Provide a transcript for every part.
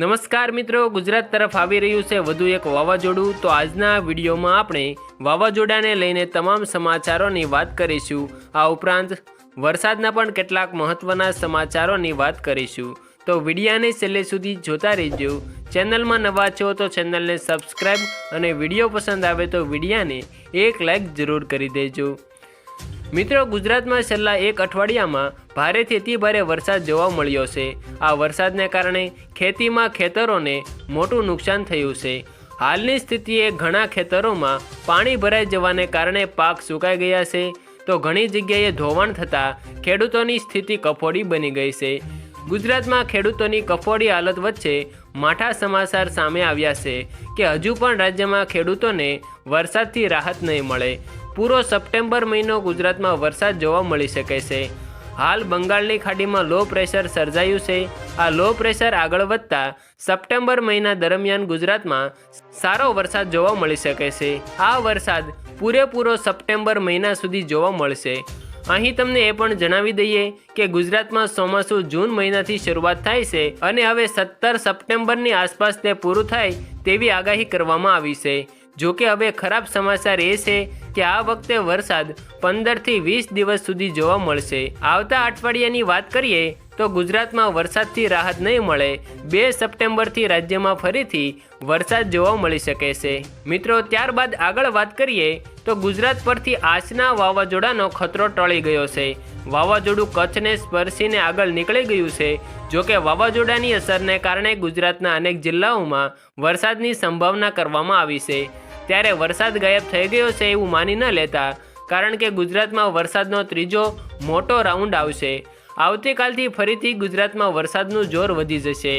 નમસ્કાર મિત્રો, ગુજરાત તરફ આવી રહ્યું છે વધુ એક વાવાઝોડું. તો આજના વિડીયોમાં આપણે વાવાઝોડાને લઈને તમામ સમાચારોની વાત કરીશું. આ ઉપરાંત વરસાદના પણ કેટલાક મહત્ત્વના સમાચારોની વાત કરીશું. તો વિડીયાને છેલ્લે સુધી જોતા રહેજો. ચેનલમાં નવા છો તો ચેનલને સબસ્ક્રાઈબ અને વીડિયો પસંદ આવે તો વિડીયાને એક લાઇક જરૂર કરી દેજો. મિત્રો, ગુજરાતમાં છેલ્લા એક અઠવાડિયામાં ભારેથી અતિ ભારે વરસાદ જોવા મળ્યો છે. આ વરસાદને કારણે ખેતીમાં ખેતરોને મોટું નુકસાન થયું છે. હાલની સ્થિતિએ ઘણા ખેતરોમાં પાણી ભરાઈ જવાને કારણે પાક સુકાઈ ગયા છે. તો ઘણી જગ્યાએ ધોવાણ થતાં ખેડૂતોની સ્થિતિ કફોડી બની ગઈ છે. ગુજરાતમાં ખેડૂતોની કફોડી હાલત વચ્ચે માઠા સમાચાર સામે આવ્યા છે કે હજુ પણ રાજ્યમાં ખેડૂતોને વરસાદથી રાહત નહીં મળે. પૂરો સપ્ટેમ્બર મહિનો ગુજરાતમાં વરસાદ જોવા મળી શકે છે. હાલ બંગાળની ખાડીમાં લો પ્રેશર સર્જાયું છે. આ લો પ્રેશર આગળ વધતા સપ્ટેમ્બર મહિના દરમિયાન ગુજરાતમાં સારો વરસાદ જોવા મળી શકે છે. આ વરસાદ પૂરેપૂરો સપ્ટેમ્બર મહિના સુધી જોવા મળશે. અહીં તમને એ પણ જણાવી દઈએ કે ગુજરાતમાં ચોમાસું જૂન મહિનાથી શરૂઆત થાય છે અને હવે સત્તર સપ્ટેમ્બરની આસપાસ તે પૂરું થાય તેવી આગાહી કરવામાં આવી છે. જોકે હવે ખરાબ સમાચાર એ છે કે આ વખતે વરસાદ પંદરથી વીસ દિવસ સુધી જોવા મળશે. આવતા અઠવાડિયાની વાત કરીએ તો ગુજરાતમાં વરસાદથી રાહત નહીં મળે. બે સપ્ટેમ્બરથી રાજ્યમાં ફરીથી વરસાદ જોવા મળી શકે છે. મિત્રો, ત્યારબાદ આગળ વાત કરીએ તો ગુજરાત પરથી આસના વાવાઝોડાનો ખતરો ટળી ગયો છે. વાવાઝોડું કચ્છને સ્પર્શીને આગળ નીકળી ગયું છે. જોકે વાવાઝોડાની અસરને કારણે ગુજરાતના અનેક જિલ્લાઓમાં વરસાદની સંભાવના કરવામાં આવી છે. ત્યારે વરસાદ ગાયબ થઈ ગયો છે એવું માની ન લેતા, કારણ કે ગુજરાતમાં વરસાદનો ત્રીજો મોટો રાઉન્ડ આવશે. આવતીકાલથી ફરીથી ગુજરાતમાં વરસાદનું જોર વધી જશે.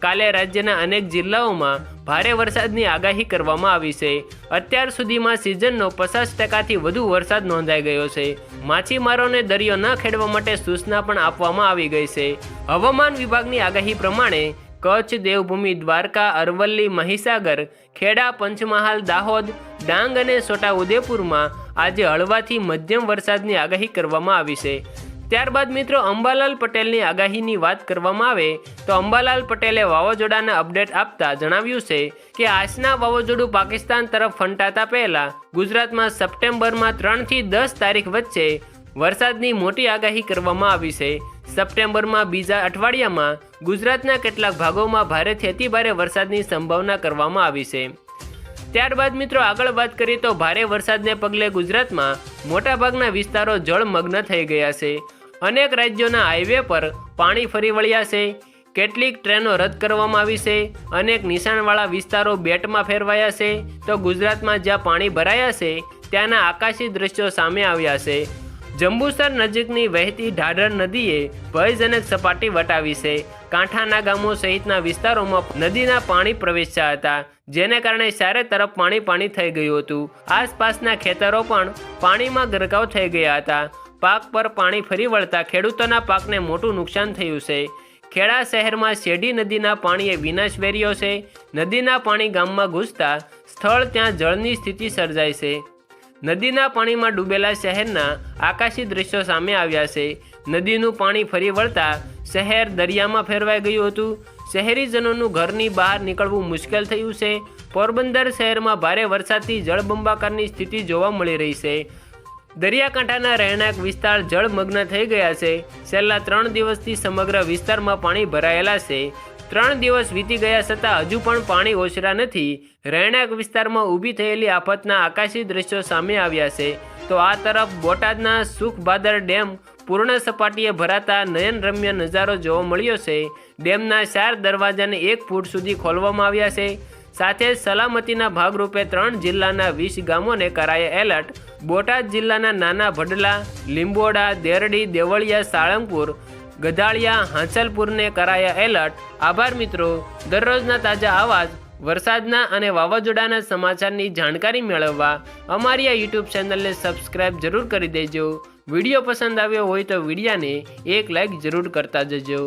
કાલે રાજ્યના અનેક જિલ્લાઓમાં ભારે વરસાદની આગાહી કરવામાં આવી છે. અત્યાર સુધીમાં સિઝનનો પચાસ ટકાથી વધુ વરસાદ નોંધાઈ ગયો છે. માછીમારોને દરિયો ન ખેડવા માટે સૂચના પણ આપવામાં આવી ગઈ છે. હવામાન વિભાગની આગાહી પ્રમાણે કચ્છ દેવભૂમિ દ્વારકા અરવલ્લી મહીસાગર ખેડા પંચમહાલ દાહોદ ડાંગ અને છોટાઉદેપુરમાં આજે હળવાથી મધ્યમ વરસાદની આગાહી કરવામાં આવી છે. ત્યારબાદ મિત્રો અંબાલાલ પટેલની આગાહીની વાત કરવામાં આવે તો અંબાલાલ પટેલે વાવાઝોડાના અપડેટ આપતા જણાવ્યું છે કે આજના વાવાઝોડું પાકિસ્તાન તરફ ફંટાતા પહેલા ગુજરાતમાં સપ્ટેમ્બરમાં ત્રણથી દસ તારીખ વચ્ચે વરસાદની મોટી આગાહી કરવામાં આવી છે. સપ્ટેમ્બરમાં બીજા અઠવાડિયામાં ગુજરાતના કેટલાક ભાગોમાં ભારેથી અતિભારે વરસાદની સંભાવના કરવામાં આવી છે. ત્યારબાદ મિત્રો આગળ વાત કરીએ તો ભારે વરસાદને પગલે ગુજરાતમાં મોટાભાગના વિસ્તારો જળમગ્ન થઈ ગયા છે. અનેક રાજ્યોના હાઈવે પર પાણી ફરી વળ્યા છે. કેટલીક ટ્રેનો રદ કરવામાં આવી છે. અનેક નિશાણવાળા વિસ્તારો બેટમાં ફેરવાયા છે. તો ગુજરાતમાં જ્યાં પાણી ભરાયા છે, ત્યાંના આકાશી દ્રશ્યો સામે આવ્યા છે. જંબુસર નજીકની વહેતી ઢાઢર નદીએ ભયજનક સપાટી વટાવી છે. કાંઠાના ગામો સહિતના વિસ્તારોમાં નદીના પાણી પ્રવેશ્યા હતા, જેને કારણે ચારે તરફ પાણી પાણી થઈ ગયું હતું. આસપાસના ખેતરો પણ પાણીમાં ગરકાવ થઈ ગયા હતા. પાક પર પાણી ફરી વળતા ખેડૂતોના પાકને મોટું નુકસાન થયું છે. ખેડા શહેરમાં શેઢી નદીના પાણીએ વિનાશ વેર્યો છે. નદીના પાણી ગામમાં ઘૂસતા સ્થળ ત્યાં જળની સ્થિતિ સર્જાય છે. નદીના પાણીમાં ડૂબેલા શહેરના આકાશી દ્રશ્યો સામે આવ્યા છે. નદીનું પાણી ફરી વળતા શહેર દરિયામાં ફેરવાઈ ગયું હતું. શહેરીજનોનું ઘરની બહાર નીકળવું મુશ્કેલ થયું છે. પોરબંદર શહેરમાં ભારે વરસાદથી જળબંબાકારની સ્થિતિ જોવા મળી રહી છે. દરિયાકાંઠાના રહેણાંક વિસ્તાર જળમગ્ન થઈ ગયા છે. છેલ્લા ત્રણ દિવસથી સમગ્ર વિસ્તારમાં પાણી ભરાયેલા છે. ત્રણ દિવસ વીતી ગયા છતાં હજુ પણ પાણી ઓછરા નથી. રહેણાંક વિસ્તારમાં ઊભી થયેલી આફતના આકાશી દ્રશ્યો સામે આવ્યા છે. તો આ તરફ બોટાદના સુખભાદર ડેમ પૂર્ણ સપાટીએ ભરાતા નયનરમ્ય નજારો જોવા મળ્યો છે. ડેમના ચાર દરવાજાને એક ફૂટ સુધી ખોલવામાં આવ્યા છે. સાથે સલામતીના ભાગરૂપે ત્રણ જિલ્લાના વીસ ગામોને કરાયા એલર્ટ. બોટાદ જિલ્લાના નાના ભડલા, લીંબોડા, દેરડી, દેવળિયા, સાળંગપુર ગધાળિયા, હાંસલપુરને કરાયા એલર્ટ. આભાર મિત્રો. દરરોજના તાજા આવાજ, વરસાદના અને વાવાઝોડાના સમાચારની જાણકારી મેળવવા અમારી આ યુટ્યુબ ચેનલને સબસ્ક્રાઇબ જરૂર કરી દેજો. વીડિયો પસંદ આવ્યો હોય તો વિડીયાને એક લાઈક જરૂર કરતા જજો.